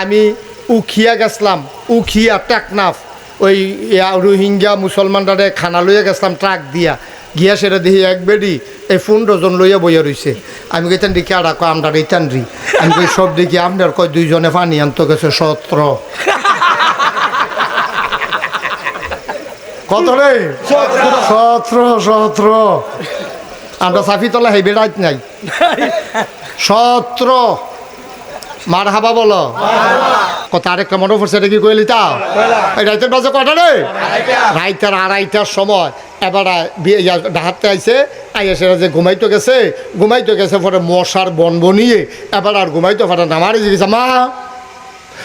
আমি উখিয়া গেছিলাম, উখিয়া টেকনাফ। ওই রোহিঙ্গা মুসলমানরা খানা লইয়া গেছিলাম, ট্রাক দিয়া। গিয়া সেটা দেখি এক বেডি এই ফোন ডজন লইয়া বইয়া রইছে। আমি কইতান দেখি আর কয় আমরার এইতান রি আমি কই, সব দেখি আপনার কয় দুইজনে পানি আনতে গেছে, সত্র। কত রে? সত্র সত্র। আমরা সাফি তলা হেবে রাত নাই। সত্র। মার হাবা বলো। কথা আরেকটা মনে পড়ছে, এটা কি কইলি তা রাইতের বাজে কটা রে? রাইতের আড়াইটার সময়। এবার ডাহাতে আইছে, আইয়া সেটা যে ঘুমাইতে গেছে ঘুমাইতে গেছে পরে মশার বন বনিয়ে এবার আর ঘুমাইতে পারে নামারে জিজ্ঞেস, মা,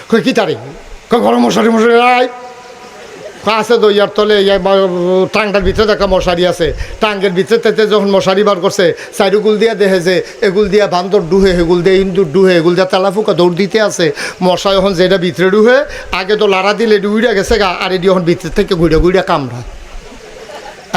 কই কি তারে? কই গরম মশারি মশারি রাই আছে তো ইয়ার তলে টাঙ্গার ভিতরে একটা মশারি আছে। টাঙ্গের ভিতরে তাতে যখন মশারি বার করছে চাইরুগুল দিয়া দেখে যে এগুল দিয়া বান্দর ডুহে এগুল দিয়ে ইন্দুর ডুহে এগুল দিয়া তেলা ফুকা দৌড় দিতে আছে। মশা এখন যেটা ভিতরে ডুহে, আগে তো লাড়া দিলে ডুইরা গেছে গা, আর এটি এখন ভিতরে থেকে ঘুরে ঘুরে কামড়া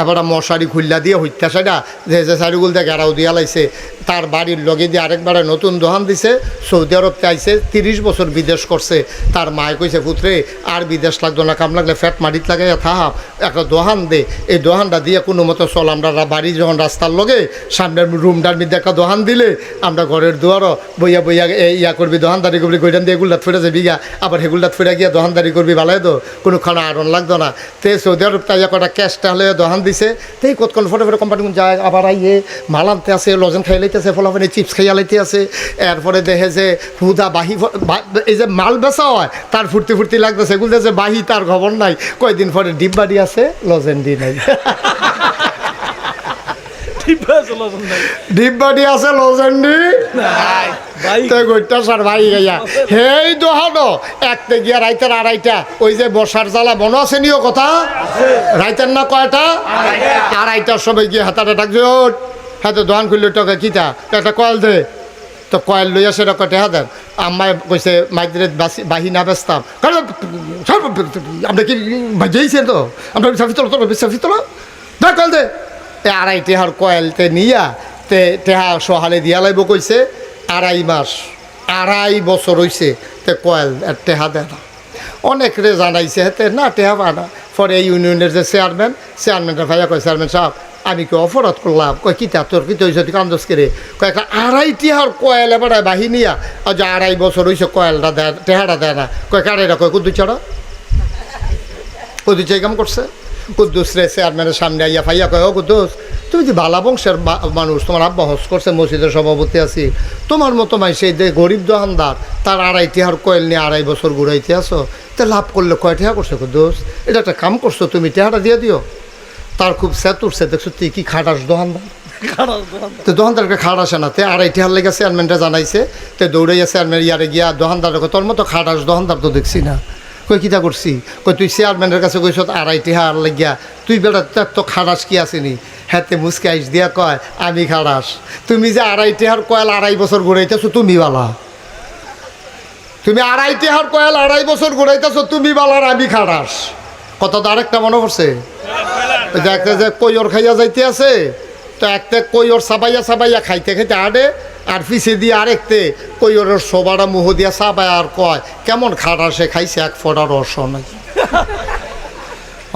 এবার মশারি খুল্লা দিয়ে হইতা সেটা, যে যে চারিগুল দিয়ে গেরাও দিয়া লাইছে। তার বাড়ির লগে দিয়ে আরেকবারে নতুন দোহান দিছে। সৌদি আরব আইছে, তিরিশ বছর বিদেশ করছে। তার মায় কইছে, পুত্রে, আর বিদেশ লাগতো না, কাম লাগলে ফ্যাট মাটিত লাগাইয়া থাহা, একটা দোহান দে। এই দোহানটা দিয়ে কোনো মতো চল, আমরা বাড়ি যখন রাস্তার লগে, সামনের রুমটার মধ্যে একটা দোহান দিলে, আমরা ঘরের দুয়ারও বইয়া বইয়া ইয়া করবি, দোহানদারি করবি গৈটান দিয়ে এগুলাত ফিরে যাবি গা। আবার হেগুলাত ফিরে গিয়া দোহানদারি করবি ভালাই তো কোনো খানা আরন লাগতো না। তে সৌদি আরব তাই কটা ক্যাশটা হলে দোহান দিছে। তেই কতক্ষণ ফটো ফটো কোম্পানি যায়, আবার আইয়ে মাল আনতে আছে, লজেন খাই লাইতেছে ফলাফলে চিপস খাইয়া লাইতে আছে। এরপরে দেখে যে হুদা বাহি এই যে মাল বেচা হয়, তার ফুর্তি ফুর্তি লাগতেছে। এগুলো যে বাহি, তার খবর নাই। কয়দিন পরে ডিব্বাডি আছে, লজেন দি নাই। ডিব্বাডি আছে লজেন্ডি? তে গইটা সার ভাই গাইয়া। হেই দোহানো একতে গিয়া রাইতের আড়াইটা। ওই যে বসার জ্বালা মনে আছে নিও কথা? রাইতের না কয়টা? আড়াইটার সময় গিয়ে হাতাটা ডাকছে ওট হাতে দোকান খুললে টাকা কিতা? একটা কয়েল দে। তো কয়েল লইয়া সেটা কটে হাতের আম্মায় কইছে মাইদের বাহি না বেচতাম কারণ আমরা কি বাজিয়েছে তো? আমরা সাফি তোলো তোলো সাফি তোলো দে কয়েল দে। এ আড়াই টেহার কয়েলতে নিয়া তে টেহা সহালে দিয়া লাইব কইছে, আড়াই মাস, আড়াই বছর হইছে তে কয়েল আর টেহা দেয় না। অনেক রে জানাইছে হেতে না টেহা পানা পরে এই ইউনিয়নের যে চেয়ারম্যান, চেয়ারম্যানটা ভাইয়া কয়, চেয়ারম্যান সাহেব, আমি কি অপরাধ করলাম? কয় কিতা তোর কি তৈছে তুই কান্দস করে কয়, একটা আড়াই টিহার কয়েল এবার বাহিনিয়া আর যে আড়াই বছর হইছে কয়েলটা দেয়, টেহাটা দেয় না। কয় কারেরা কয় কুদ্দু ছাড়া। কুদ্দু চাই কাম করছে? কুদ্দুস রে চেয়ারম্যানের সামনে আইয়া ফাইয়া কয় কুদ্দুস তুমি যে বালা বংশের মানুষ তোমার আব্বা হস করছে মসজিদের সভাপতি আছি। তোমার মতো মাই সেই যে গরিব দোকানদার তার আড়াই টিহার কয়েল নিয়ে আড়াই বছর ঘুরাইতে আসো তে লাভ করলে কয় টেহা করছে কুদ্দুস? এটা একটা কাম করছ তুমি টেহাটা দিয়ে দিও। তার খুব স্যাত উঠছে দেখছ তুই কি খাটাস দোকানদার তো দোকানদারকে খাট আসে না তে আড়াইটি হার লেগে চেয়ারম্যানটা জানাইছে তে দৌড়াইয়া চেয়ারম্যান ইয়ারে গিয়া দোকানদার তোর মতো খাট আস দোকানদার তো দেখছি না। কই কিতা করছি? কই তুই চেয়ারম্যানের কাছে কইস আড়াইটি হার লাগিয়া, তুই বেটা তার তো খাটাস কি আসেনি? মুসকে আইস দিয়া কয়, আমি খাটাস তুমি যে আড়াইটি হার কয়াল আড়াই বছর ঘুরাইতেছো, তুমি বালা। তুমি আড়াইটি হার কয়াল আড়াই বছর ঘুরাইতেছো, তুমি বালার আমি খাটাস কত তো আরেকটা মনে পড়ছে? যে একটা যে কৈর খাইয়া যাইতে আছে, তো একটা কৈর সাবাইয়া সাবাইয়া খাইতে খাইতে আড়ে আর পিছে দিয়ে আরেকতে ওই ওর সবারা মুহ দিয়া সাবাই আর কয়, কেমন খাটাসে খাইছে এক ফোটা রস নাই?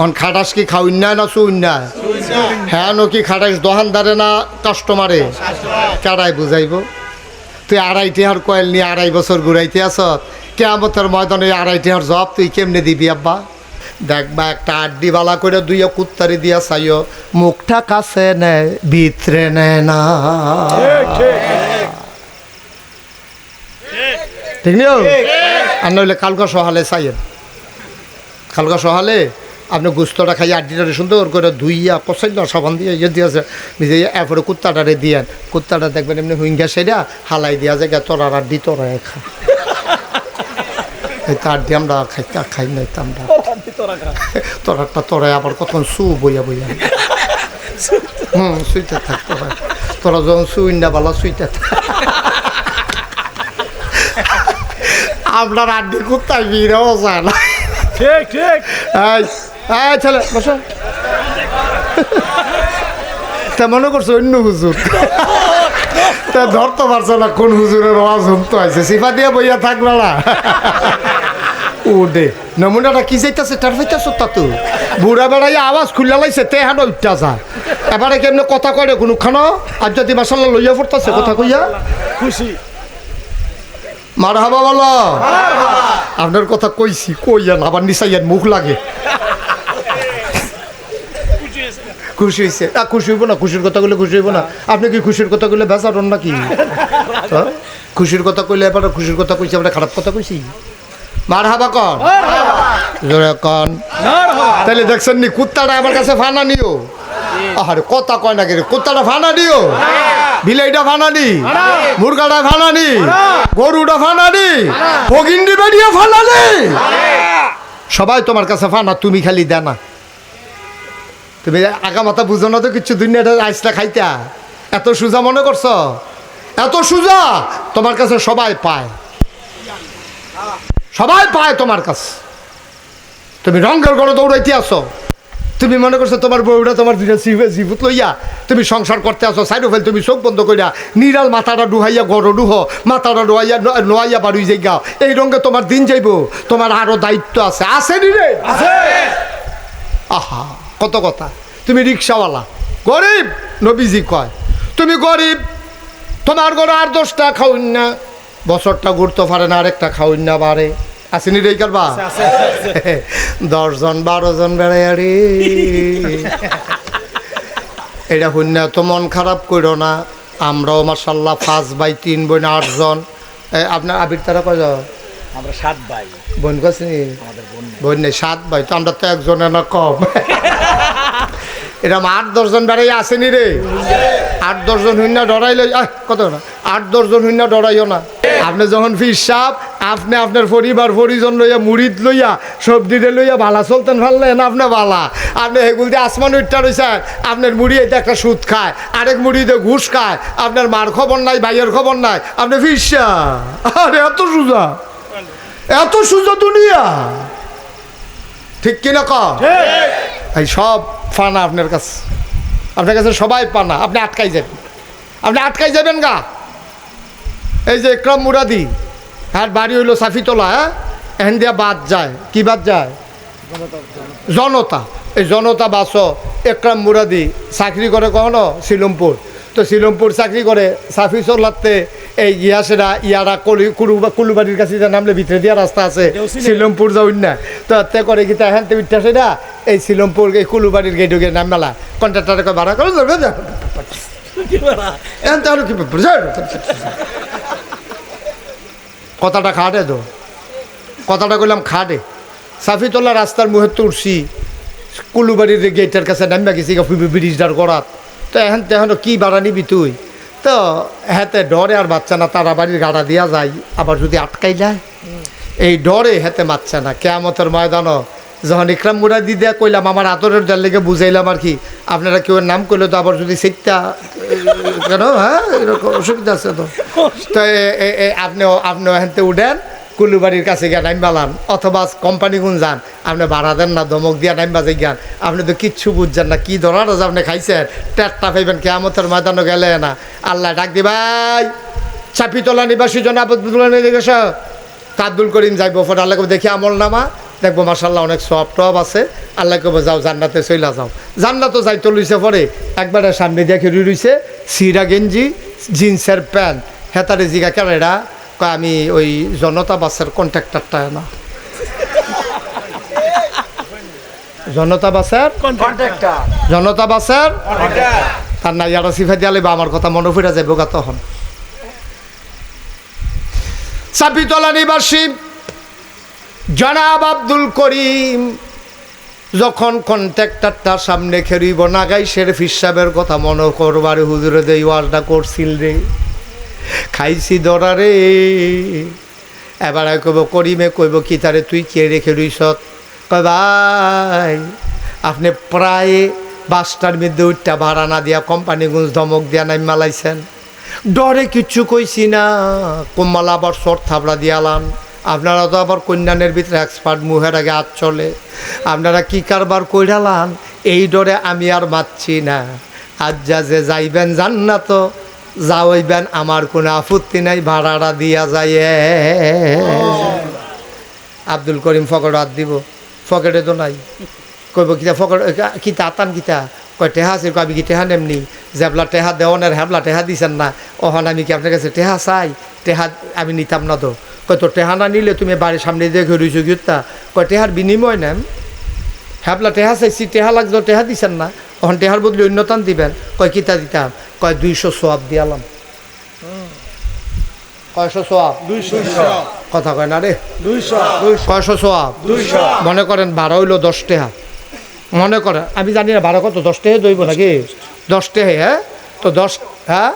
অন খাটাস কি খাওয়াই না না চুই না হ্যাঁ নো কি খাটাইস দোকানদারে না কাস্টমারে? কেডাই বুঝাইব? তুই আড়াই টিহার কয়েল নিয়ে আড়াই বছর ঘুরাইতে আসত কেমতের ময়দানে এই আড়াই টিহার জব তুই কেমনে দিবি, আব্বা? দেখবা একটা আড্ডি বালা করে দুইয়া কুত্তারি দিয়া চাইও, মুখটা কাছে নেয় ভিতরে নেয় না। ঠিক নিও আর নইলে কালকা সহালে চাইয়েন কালকা সহালে আপনি গুস্তটা খাই আড্ডিটারে সুন্দর করে ধুইয়া পছন্দ সাবান দিয়ে ইয়ে দিয়েছে নিজে এরপরে কুত্তাটারে দিয়েন। কুত্তাটা দেখবেন এমনি হুইঙ্গা সেটা হালাই দিয়া যায় তোরার আড্ডি তোরাই খা। এই তার দিয়ে আমরা খাই খাই নাই তা আমরা। তোরারটা তোরাই আবার কতক্ষণ সু বইয়া বইয়া। হুম সুইতে থাক তোরা। তোরা যখন সুইন না বালা সুইতে থাক। আপনার আড্ডি কুত্তায় বিড়াও যায় ঠিক ঠিক। এই ছেলে বসো। তা মনে করছ অন্য হুজুর? তা ধরতে পারছ না কোন হুজুরের আওয়াজ হুমতো আছে সিফা দিয়ে বইয়া থাকবে না ও দে নমুনাটা কি যাইতাছে? তার হইতাছ তা তো। বুড়া বেড়াই আওয়াজ খুললা লাইছে তে হানো উঠতা যা। এবারে কেমনে কথা কয় কোনো খানো আর যদি মাসাল্লাহ লইয়া পড়তাছে কথা কইয়া? খুশি। মার হাবা বলো আপনার কথা কইছি কইয়া না আবার নিচাইয়ার মুখ লাগে। খুশি হয়েছে আ, খুশি হইব না খুশির কথা কইলে খুশি হইব না। আপনি কি খুশির কথা কইলে বেচারন নাকি? হ্যাঁ? খুশির কথা কইলে এবার খুশির কথা কইছি আমরা খারাপ কথা কইছি? মার হাবা কন জোরে কন। তাহলে দেখছেন নি কুত্তাটা আমার কাছে ফানা নিও। আরে কথা কয় না রে? কুত্তাটা ফানা নিও। বিলাইটা ফানা নি মুরগাটা ফানা নি গরুটা ফানা নি ফগিন্ডি বেরিয়ে ফানা নি সবাই তোমার কাছে ফানা, তুমি খালি দে না তুমি আগা মাথা বুঝো না তো কিছু, দুনিয়াটা আইসটা খাইতা। এত সুজা মনে করছ? এত সুজা তোমার কাছে সবাই পায়। সবাই পায় তোমার কাছে। তুমি রঙের গড়ে দৌড়াইতে আসো। তুমি মনে করছ তোমার বউটা তোমার দুটা জিভে জিভুত লইয়া তুমি সংসার করতে আসো সাইড ফেল তুমি চোখ বন্ধ করিয়া নিরাল মাথাটা ডুহাইয়া গড় ডুহ মাথাটা ডুহাইয়া নোয়াইয়া বাড়ুই যাই গাও এই রঙে তোমার দিন যাইব তোমার আরও দায়িত্ব আছে। আছে নি রে? আহা কত কথা। তুমি রিক্সাওয়ালা। গরিব নবীজি কয়। তুমি গরিব তোমার ঘরে আর দশটা খাউন না। বছরটা ঘুরতে পারে না আরেকটা খাউন না বারে আসেনি রে কারবা দশজন বারো জন বেড়াই আরে এটা শূন্য তো মন খারাপ করো না। আমরাও মার্শাল্লাহ পাঁচ বাই তিন বোন আটজন। আপনার আবির তারা কয়জন আমরা সাত ভাই। বোন কাছে বোন নেই। সাত ভাই তো আমরা তো একজনে না কম। এরকম আট দশজন বেড়াই আসেনি রে। আট দশজন শূন্য ডরাইলে আহ, কত না? আট দশজন শূন্য ডরাইও না। আপনি যখন ফির সাপ আপনি আপনার পরিবার পরিজন লইয়া মুড়িদ লইয়া সবজিটা লইয়া ভালা চলতেন ভাললেন আপনি ভালা আপনি হেগুল দিয়ে আসমান উঠটা রয়েছেন আপনার মুড়ি এতে একটা সুদ খায় আরেক মুড়িতে ঘুষ খায় আপনার মার খবর নাই ভাইয়ের খবর নাই আপনি ফিরসা আরে এত সুজা এত সুজা দুনিয়া। ঠিক কিনা ক এই সব ফানা আপনার কাছে। আপনার কাছে সবাই পানা আপনি আটকাই যাবেন। আপনি আটকাই যাবেন গা। এই যে একরম মুরাদি হ্যাঁ বাড়ি হইল সাফিতলা হ্যাঁ? এখান দিয়া বাদ যায়। কি বাদ যায়? জনতা। এই জনতা বাস একরাম মুরাদি চাকরি করে কখনো? শিলমপুর। তো শিলমপুর চাকরি করে সাফি চলাতে এই গিয়াসেরা ইয়ারা কলি কুরু কুলুবাড়ির কাছে যে নামলে ভিতরে দিয়া রাস্তা আছে। শিলমপুর যাউন না। তো তে করে কি হ্যাঁ তে উঠতে সেটা এই শিলমপুর এই কুলুবাড়ির গেটে গিয়ে নাম মেলা। কন্ট্রাক্টারে কয় ভাড়া করে? যাবে? এখন তাহলে কি? যাও। কথাটা খাটে তো। কথাটা কইলাম খাটে। সাফিতলা রাস্তার মুহে তুলসি কুলুবাড়ির গেটের কাছে নামিয়া গেছি ব্রিজটার করাত। তো এখন তেহন কী বাড়া নিবি তুই? তো হেতে ডরে আর বাচ্চা না, তারা বাড়ির গাড়া দিয়া যায়, আবার যদি আটকাই যায়। এই ডরে হেতে বাচ্চা না, কেয়ামতের ময়দানও যখন ইকরাম মুরা দি দেয়া কইলাম, আমার আদরের যার লেগে বুঝাইলাম আর কি, আপনারা কেউ নাম করলে তো আবার যদি সেটা কেন হ্যাঁ এরকম অসুবিধা আছে তো। তো এ- এ- এ আপনি আপনি হেনতে উঠেন, কুলুবাড়ির কাছে গিয়ে নাইম বালান, অথবা কোম্পানি গুন যান, আপনি ভাড়া দেন না দমক দিয়া নাইম বাজে জ্ঞান আপনি তো কিচ্ছু বুঝছেন না, কি ধরার আছে আপনি খাইছেন টেটটা পাইবেন কেয়ামতের ময়দানও গেলে না। আল্লাহ ডাক দি, ভাই, চাপিতলা নিবাসী জন আবদুল্লাহ নিয়ে আব্দুল করিম যাইব ফোন আল্লাহ দেখি আমল নামা। দেখব মাসাল্লাহ অনেক সব টব আছে। আল্লাহ কবে যাও জান্নাতে চইলা যাও। জান্নাতও যাইতে লইছে পরে একবারে সামনে দেখে রুই রইছে সিরা গেঞ্জি জিন্সের প্যান্ট। হেতারে জিগা কেন এরা কয় আমি ওই জনতা বাসের কন্ট্রাক্টারটা না। জনতা বাসের জনতা বাসের তার না ইয়ারা সিফা দিয়ালে বা আমার কথা মনে পড়ে যাবে গা তখন। চাপিতলা নিবাসী জনাব আব্দুল করিম, যখন কন্ট্রাক্টারটার সামনে খেরিব, নাগাই সের ফিসাবের কথা মনে করবার হুজুরে দেই ওয়াজটা করছিল রে। খাইছি দরা রে এবার কইব, করিমে কইব কি, তারে তুই কে রেখে রইছত ভাই, আপনি প্রায় বাসটার মধ্যে উঠটা ভাড়া না দিয়া কোম্পানিগুঞ্জ ধমক দিয়া নাই মালাইছেন ডরে কিচ্ছু কইছি না, কোম্মালা আবার শর্ট থাবড়া দিয়ালান আপনারা তো আবার কন্যানের ভিতরে এক্সপার্ট মুহের আগে হাত চলে। আপনারা কি কারবার কইরালান? এই ডরে আমি আর মাতছি না। আজ যা যে যাইবেন যান না তো যা হইবেন আমার কোনো আপত্তি নাই, ভাড়াটা দিয়া যায়। আব্দুল করিম ফকট হাত দিব। ফকেটে তো নাই। কইব কিতা ফকট, কিতা, আতান কিতা? কয়, টেহা আছে কবি কি টেহা নেমনি? জেবলা টেহা দেওয়ানের হেবলা টেহা দিছেন না? ওখানে আমি কি আপনার কাছে টেহা চাই? টেহা আমি নিতাম না তো। কয় তো টেহা না নিলে তুমি বাড়ির সামনে দেখে রইছো কিতা কয় টেহার বিনিময় নেন। হ্যাবলা টেহা চাইছি টেহা লাগতো টেহা দিছেন না। ওখান টেহার বদলে অন্যতান দিবেন। কয় কিতা দিতাম? কয় দুইশো সোয়াব দিয়ালাম। কয়শো সোয়াব? দুইশো কথা কয় না রে? কয়শো সোয়াব? মনে করেন বারো হইল দশ টেহা। মনে করেন? আমি জানি না বারো কত? দশ টেহে দইব নাকি? দশ টেহে হ্যাঁ? তো দশ হ্যাঁ?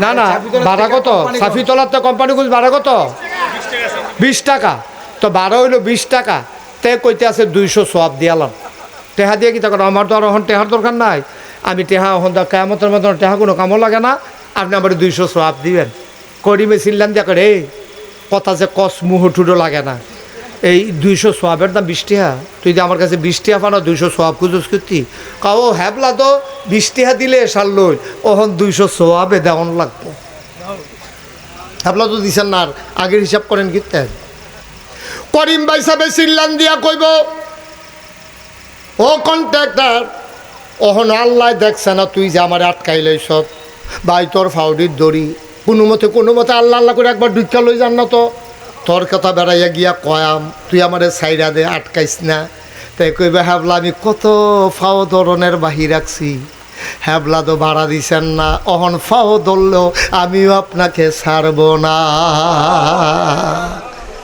না না বারো কত? সাফি তলার তো কোম্পানি গুলো বারো কত? বিশ টাকা। তো বারো হইল বিশ টাকা। তে কইতে আছে দুইশো সোয়াব দিয়ালাম টেহা দিয়ে কি তখন আমার তো আর এখন টেহার দরকার নাই। আমি টেহা এখন তো কেমতের মতন টেহা কোনো কামও লাগে না। আপনি আমার দুইশো সোয়াব দিবেন। করিমে চিল্লান দিয়া করে "এই, কথা যে কস মুহটুরো লাগে না। এই দুইশো সোয়াবের দাম বিশ টিহা। তুই যদি আমার কাছে বিশ টিহা পানো দুইশো সোয়াব খুঁজোস করতি কাও হ্যাবলা তো, বিশ টিহা দিলে সার লই। ওখন দুইশো সোয়াবে দেওয়ান লাগবো। হ্যাবলা তো দিছেন না, আর আগের হিসাব করেন কিতেন করিম ভাই সাহেব চিল্লান দিয়া কইব, ও কন্ট্রাক্টর, ওহন আল্লাহ দেখছে না তুই যে আমার আটকাই লইছ। ভাই, তোর ফাউডির দড়ি, কোনো মতে কোনো মতে আল্লাহ আল্লাহ করে একবার দুইটা লই যান না তো। তোর কথা বেড়াইয়া গিয়া কয়াম, তুই আমারে সাইরা দে, আটকাইস না। তাই কইবে হ্যাবলা আমি কত ফাও ধরনের বাহি রাখছি। হ্যাবলা তো ভাড়া দিছেন না, অহন ফাও ধরলেও আমিও আপনাকে ছাড়ব না।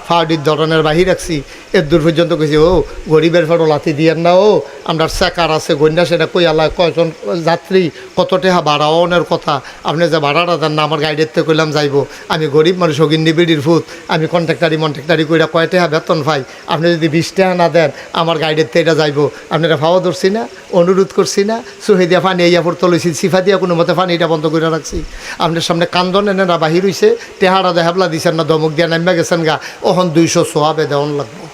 ফাউডির ধরনের বাহি রাখছি এর দূর পর্যন্ত কইছি, ও, গরিবের ফটো লাথি দিয়েন না, ও আমরা সেকার আছে গন্যা সেটা কই আল্লাহ, কয়জন যাত্রী, কত টেহা ভাড়া, অনের কথা, আপনি যে ভাড়াটা দেন না, আমার গাইডের থেকে কইলাম যাইব। আমি গরিব মানুষ, অগিন্নি বিড়ির ফুত আমি কন্ট্রাক্টারি মন্ট্রাক্টারি কইরা কয় টেহা বেতন পাই, আপনি যদি বিশ টাকা না দেন, আমার গাইডের থেকে এটা যাইবো। আপনারা ফাওয়া ধরছি না, অনুরোধ করছি না সুহে দিয়া পানি ইয়া পড়তে লইছি, সিফা দিয়া কোনো মতে পানিটা বন্ধ করে রাখছি। আপনার সামনে কান্দন এনে না বাহির হইছে টেহারা দেহাবলা দিছেন না, দমক দিয়া নামিয়া গেছেন গা ওহন দুইশো সোয়াবে দেওয়ান লাগবো।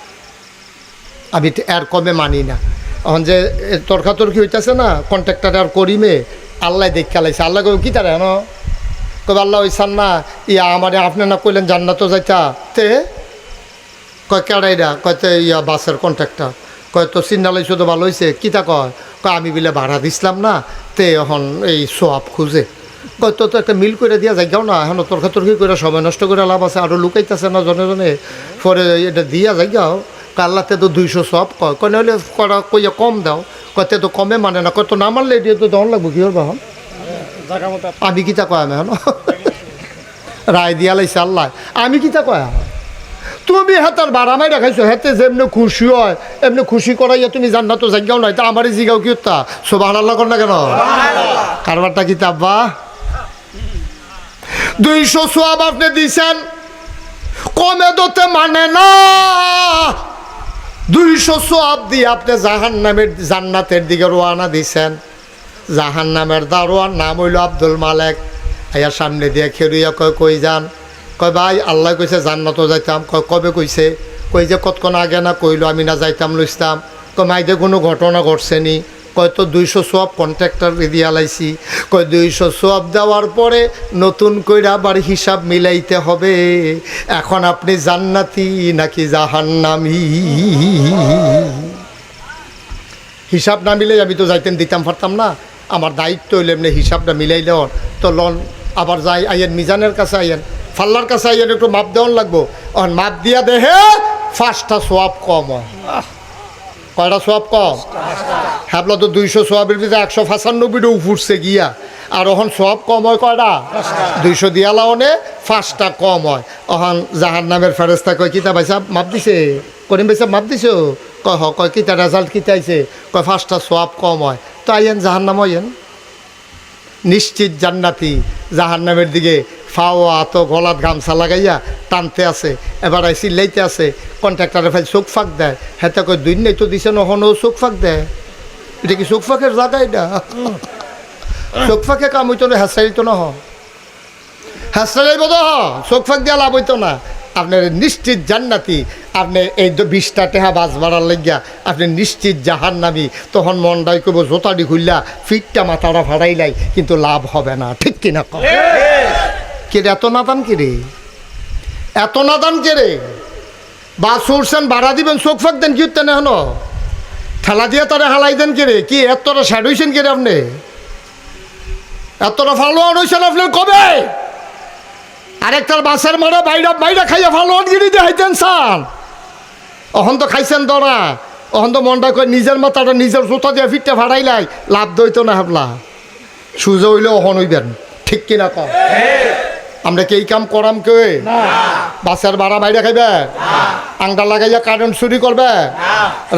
আমি তো এর কমে মানি না। এখন যে তর্কাতর্কি হইতেছে না কন্ট্রাক্টার আর করিমে, আল্লাহ দেখে লাইছে আল্লাহ কবে কি তারা হেন কবে আল্লাহ ওইসান না ইয়া আমারে আপনি না কইলেন জান্নাত যাইতা? তে, কয় কেড়াইরা কয়তে ইয়া বাসের কন্ট্রাক্টর কয় তো সিন্নালাই শুধু ভালো হয়েছে কিতা কয়? কয়, আমি বিলে ভাড়া দিছিলাম না। তে, এখন এই সোয়াব খুঁজে। কয় তো তো একটা মিল করে দিয়া যাইগাও না। এখন তর্কাতর্কি করে সময় নষ্ট করে লাভ আছে। আরও লুকাইতেছে না জনে জনে। পরে এটা দিয়া যাইগাও। কাল্লাতে তো দুইশো সব কয়। কয় করা কইয়া কম দাও। কয়তে তো কমে মানে না। কয় তো না মারলে দিয়ে তো দন লাগবো কি হল বাহন আমি কিতা কয় আমি এখন? রায় দিয়া লাইছে আল্লাহ। আমি কিতা কয়া? তুমি হাতার বাড়া মাই রাখাইছো হেতে যেমনি খুশি হয় এমনি খুশি করাইয়া তুমি জান্নাত তো জায়গাও নাই তা আমারই জিগাও কি তা সোবাহ আল্লাহ কর না কেন? কারবারটা কি তাব্বা দুইশো সোয়াব আপনি দিছেন কমে দতে মানে না। দুইশো সোয়াব দিয়ে আপনি জাহান নামের জান্নাতের দিকে রোয়ানা দিছেন। জাহান নামের দারোয়ার নাম হইল আব্দুল মালেক। আয়া সামনে দিয়ে খেরুইয়া কয়, কই যান? কয়, ভাই, আল্লাহ কইছে জান্নাতও যাইতাম। কয়, কবে কইছে? কই যে, কতক্ষণ আগে না কইলো, আমি না যাইতাম লইতাম কয়, মাইদে কোনো ঘটনা ঘটছে নি? কয় তো দুইশো সোয়াব কন্ট্রাক্টর দিয়া লাইছি। কয় দুইশো সোয়াব দেওয়ার পরে নতুন কইরা আবার হিসাব মিলাইতে হবে। এখন আপনি জান্নাতি নাকি জাহান্নামি? হিসাব না মিলে আমি তো যাইতেন দিতাম পারতাম না। আমার দায়িত্ব হইলে এমনি হিসাবটা মিলাই দেওয়ার তো লন, আবার যাই, আইয়েন মিজানের কাছে আইয়েন। ফাল্লার কাছে আইয়েন একটু মাপ দেওয়ান লাগবো। মাপ দিয়া দেহে ফার্স্টটা সোয়াব কম হয়। কয়টা সোয়াব কম হ্যাবলা তো দুইশো সোয়াবের ভিতরে একশো পঁচানব্বইটা উফুরছে গিয়া। আর ওখান সব কম হয় কয়টা? দুইশো দিয়ালা অনে ফার্স্টটা কম হয়। ওখান জাহার নামের ফেরেস্তা কয়, কিতা ভাই সাহেব মাপ দিছে? করিম ভাই সাহেব মাপ দিছো? কয়, হ, কয়, কিতা রেজাল্ট কিতা আইছে? কয় ফার্স্টটা সোয়াব কম হয়। তো আইয়েন জাহার নাম আইয়েন? নিশ্চিত জান্নাতি জাহার নামের দিকে ফাও আতো গলাত গামছা লাগাইয়া টানতে আছে এবার আই চিল্লাইতে আছে কন্ট্রাক্টারে ফাইল চোখ ফাঁক দেয় হেতে কয় দুই নেই তো দিছে নহনো চোখ ফাঁক দেয়। এটা কি চোখ ফাঁকের জায়গা এটা? চোখ ফাঁকে কাম হইতো না হেসাইতো না হ হেসাইব তো হ চোখ ফাঁক দিয়া লাভ হইতো না। আপনার নিশ্চিত জান্নাতি আপনি এই বিশটা টেহা বাস ভাড়ার লাগিয়া আপনি নিশ্চিত জাহান নামি তখন মন মনটাই কব জোতাডি খুললা ফিটটা মাথাটা ভাড়াইলাই কিন্তু লাভ হবে না। ঠিক কিনা কিরে এত নাদান কিরে এত নাদান কিরে বাস উঠছেন ভাড়া দিবেন, চোখ ফাঁক দেন, কি এখনও ঠেলা দিয়ে তারা হালাই দেন কিরে কি, এতটা স্যাড হয়েছেন কিরে আপনি? এতটা ফালোয়ান হয়েছেন আপনার কবে? আরেকটার বাসের মারা বাইরা বাইরা খাইয়া ফালোয়ান গিরি দিয়ে হাইতেন সান অহন তো খাইছেন দরা। অহন তো মনটা করে নিজের মাথাটা নিজের জুতা দিয়ে ফিটটা ভাড়াইলাই লাভ দইতো না হাবলা। সুজে হইলে অহন হইবেন, ঠিক কিনা কম আমরা কি এই কাম করাম কে? বাসের ভাড়া বাইরে খাইবে? আংটা লাগাইয়া কারেন্ট চুরি করবে?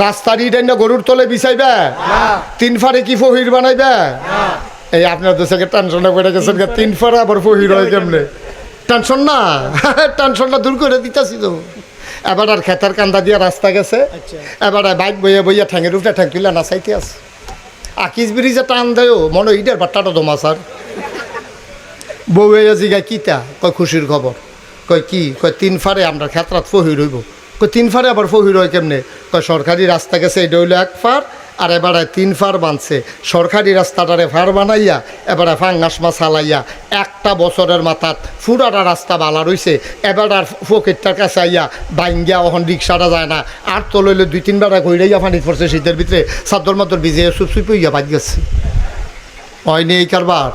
রাস্তার ইট এনে গরুর তলে বিছাইবে? তিন ফারে কি ফহির বানাইবে? এই আপনার তো সেকে টেনশনে পড়ে গেছেন তিন ফারে আবার ফহির হয় কেমনে? টেনশন না? টেনশনটা দূর করে দিতেছি তো। এবার আর খেতার কান্দা দিয়ে রাস্তা গেছে। এবার আর বাইক বইয়া বইয়া ঠ্যাঙের উঠে ঠ্যাং তুলে নাচাইতে আছে। আকিস ব্রিজে টান দেয় মনে ইটার বাট্টাটা দমা স্যার। বউ জিগা কিতা কয় খুশির খবর। কয় কি? কয় তিন ফারে আমরা ক্ষেত্রাত ফহির হইব। কয় তিন ফারে আবার ফহির হয় কেমনে? কয় সরকারি রাস্তা গেছে, এটা হইল এক ফার আর এবারে তিন ফার বানছে সরকারি রাস্তাটারে ফার বানাইয়া, এবারে ফাঙ্গাস মাছ হালাইয়া, একটা বছরের মাথাত ফুরাটা রাস্তা বালা রইছে, এবার আর ফকিরটার কাছে আইয়া বাইঙ্গিয়া ওখান রিক্সাটা যায় না। আর তো লইলে দুই তিনবার ঘুরাইয়া পানি পড়ছে শীতের ভিতরে। সাদ্দর মাত্র ভিজে সুপ সুপ হইয়া বাজ গেছে। হয়নি এই কারবার?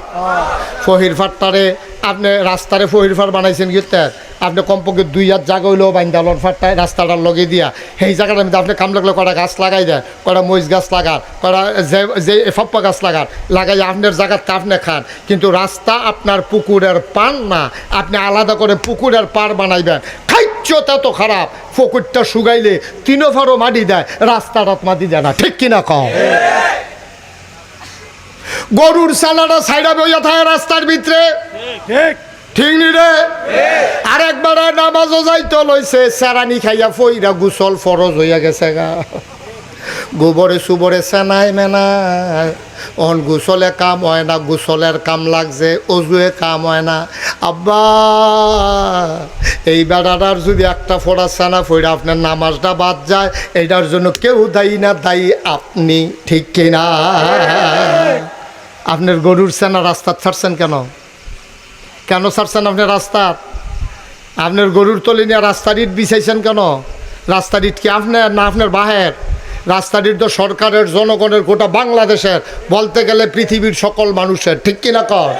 ফহির ফাটটারে আপনি রাস্তারে ফহির ফাট বানাইছেন গিয়ে আপনি কমপক্ষে দুই হাত জায়গা হইলেও বাইন্দালন ফাটটায়, রাস্তাটার লগে দিয়া। সেই জায়গাটার মধ্যে আপনি কাম লাগলে কটা গাছ লাগাই দেয় কটা মরিচ গাছ লাগান? কটা যে যে ফপ্পা গাছ লাগান? লাগাই আপনার জায়গাতে আপনি খান। কিন্তু রাস্তা আপনার পুকুরের পান না। আপনি আলাদা করে পুকুরের পার বানাইবেন। খাইচ্ছটা তো খারাপ। পুকুরটা শুকাইলে তিনও ফারও মাটি দেয়। রাস্তাটাত মাটি দেয় না। ঠিক কিনা কম গরুর সালাটা সাইডা বইয়া থাকে রাস্তার ভিতরে। ঠিক। ঠিক নি রে? আরেকবার নামাজও যাইতো লইছে সারানি খাইয়া ফইরা গুসল ফরজ হইয়া গেছে গা। গোবরে সুবরে সেনাই মেনায় অন গুসলে কাম হয় না গুসলের কাম লাগছে অজুয়ে কাম হয় না। আব্বা এই বেড়াটার যদি একটা ফোড়া সেনা ফইরা আপনার নামাজটা বাদ যায় এইটার জন্য কেউ দায়ী না দায়ী আপনি ঠিক কিনা? আপনার গরুর সেনা রাস্তা ছাড়ছেন কেন? কেন ছাড়ছেন আপনি রাস্তা? আপনার গরুর তলে নিয়ে রাস্তার ইট বিছাইছেন কেন? রাস্তার ইট কি আপনার না আপনার বাহের? রাস্তার ইট তো সরকারের জনগণের গোটা বাংলাদেশের বলতে গেলে পৃথিবীর সকল মানুষের ঠিক কিনা কর?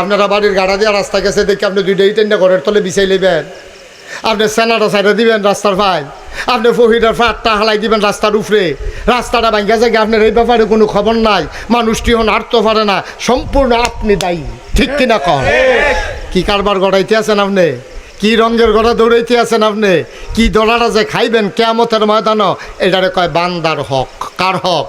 আপনারা বাড়ির গাড়া দিয়ে রাস্তা গেছে দেখে আপনি দুইটা ইট এনে ঘরের তলে বিছাই নেবেন আপনি সেনাটা সাইডে দিবেন রাস্তার ভাই আপনি ফহিরের ফাটটা হালাই দিবেন রাস্তার উপরে রাস্তাটা ভাঙ্গা যায় আপনার এই ব্যাপারে কোনো খবর নাই। মানুষটি হন আটতে পারে না। সম্পূর্ণ আপনি দায়ী। ঠিক কিনা কর কি কারবার গড়াইতে আছেন আপনি? কি রঙের গড়া দৌড়াইতে আছেন আপনি? কি দোলাটা যে খাইবেন কেমতের ময়দানও, এটারে কয় বান্দার হক। কার হক?